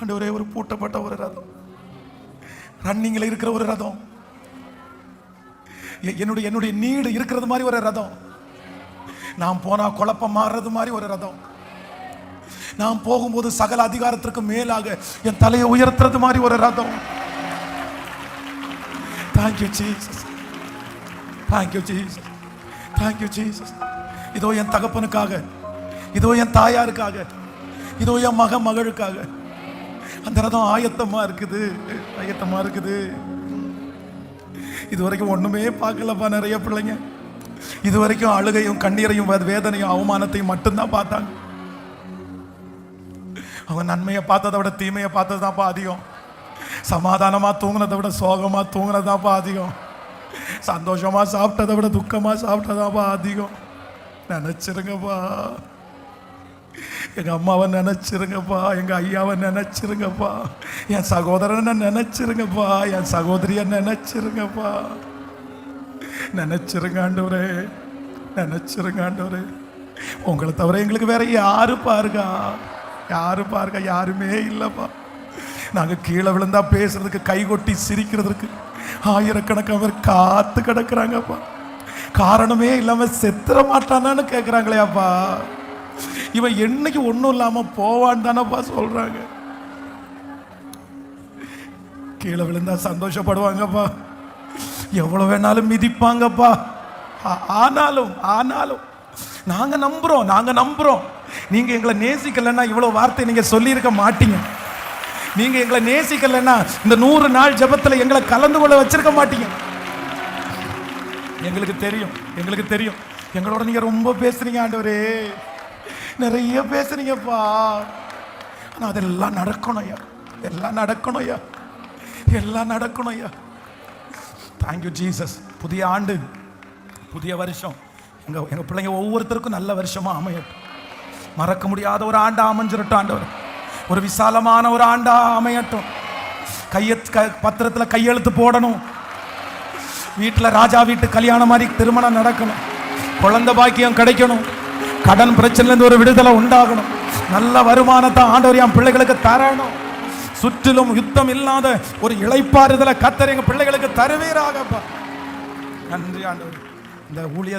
ஆண்டவரே ஒரு பூட்டப்பட்ட ஒரு ரதம். ரன்னிங்கில் இருக்கிற ஒரு ரதம். எ- என்னுடைய என்னுடைய நீடு இருக்கிறது மாதிரி ஒரு ரதம். நான் போனா குழப்பம் மாறுறது மாதிரி ஒரு ரதம். நான் போகும்போது சகல அதிகாரத்திற்கு மேலாக என் தலையை உயர்த்துறது மாதிரி ஒரு ரதம். Thank you Jesus thank you Jesus thank you Jesus இதோ என் தகப்பனுக்காக இதோ என் தாயாருக்காக இதோ என் மக மகளுக்காக அந்த ரதம் ஆயத்தமா இருக்குது. ஆயத்தமா இருக்குது. இது வரைக்கும் ஒண்ணுமே பார்க்கலப்பா நிறைய பிள்ளைங்க. இது வரைக்கும் அழுகையும் கண்ணீரையும் வே- வேதனையும் அவமானத்தையும் மட்டும்தான் பார்த்தாங்க. அவங்க நன்மையை பார்த்ததை விட தீமையை பார்த்தது தான்ப்பா அதிகம். சமாதானமாக தூங்கினதை விட சோகமாக தூங்கினதாப்பா அதிகம். சந்தோஷமாக சாப்பிட்டதை விட துக்கமாக சாப்பிட்டதாப்பா அதிகம். நினச்சிருங்கப்பா. எங்க அம்மாவை நினச்சிருங்கப்பா எங்க ஐயாவை நினச்சிருங்கப்பா என் சகோதரனை நினச்சிருங்கப்பா என் சகோதரிய நினச்சிருங்கப்பா. நினைச்சிருங்க ஆண்டவரே ஆண்டவரே. உங்களை தவிர எங்களுக்கு வேற யாரு பாருங்க யாரு பாருங்க யாருமே இல்லைப்பா. நாங்கள் கீழே விழுந்தா பேசுறதுக்கு கை கொட்டி சிரிக்கிறதுக்கு ஆயிரக்கணக்கான பேர் காத்து கிடக்குறாங்கப்பா. காரணமே இல்லாமல் செத்துற மாட்டானான்னு கேட்குறாங்களேப்பா இவன் என்னைக்கு ஒன்றும் இல்லாமல் போவான்னு தானப்பா சொல்கிறாங்க கீழே விழுந்தா சந்தோஷப்படுவாங்கப்பா. எவ்வளோ வேணாலும் மிதிப்பாங்கப்பா. ஆனாலும் ஆனாலும் நாங்கள் நம்புறோம் நாங்கள் நம்புகிறோம் நீங்கள் எங்களை நேசிக்கலைன்னா இவ்வளோ வார்த்தை நீங்கள் சொல்லியிருக்க மாட்டீங்க. நீங்கள் எங்களை நேசிக்கலைன்னா இந்த நூறு நாள் ஜபத்தில் எங்களை கலந்து கொள்ள வச்சிருக்க மாட்டீங்க. எங்களுக்கு தெரியும் எங்களுக்கு தெரியும். எங்களோட நீங்கள் ரொம்ப பேசுறீங்க ஆண்டவரே. நிறைய பேசுறீங்கப்பா. ஆனால் அதெல்லாம் நடக்கணும் ஐயா. எல்லாம் நடக்கணும் ஐயா. எல்லாம் நடக்கணும் ஐயா. தேங்க்யூ ஜீசஸ் புதிய ஆண்டு புதிய வருஷம். எங்கள் எங்கள் பிள்ளைங்க ஒவ்வொருத்தருக்கும் நல்ல வருஷமாக அமையட்டும். மறக்க முடியாத ஒரு ஆண்டா அமைஞ்சிரட்டும் ஆண்டவர். ஒரு விசாலமான ஒரு ஆண்டா அமையட்டும். கைய க- பத்திரத்தில் கையெழுத்து போடணும். வீட்டில் ராஜா வீட்டு கல்யாணம் மாதிரி திருமணம் நடக்கணும். குழந்த பாக்கியம் கிடைக்கணும். கடன் பிரச்சனையிலேருந்து ஒரு விடுதலை உண்டாகணும். நல்ல வருமானத்தை ஆண்டவர் என் பிள்ளைகளுக்கு தரணும். சுற்றிலும் யுத்தம் இல்லாத ஒரு இளைப்பாறுதலை கத்தர் எங்க பிள்ளைகளுக்கு தருவீராகப்பா. நன்றி ஆண்டவர். இந்த ஊழிய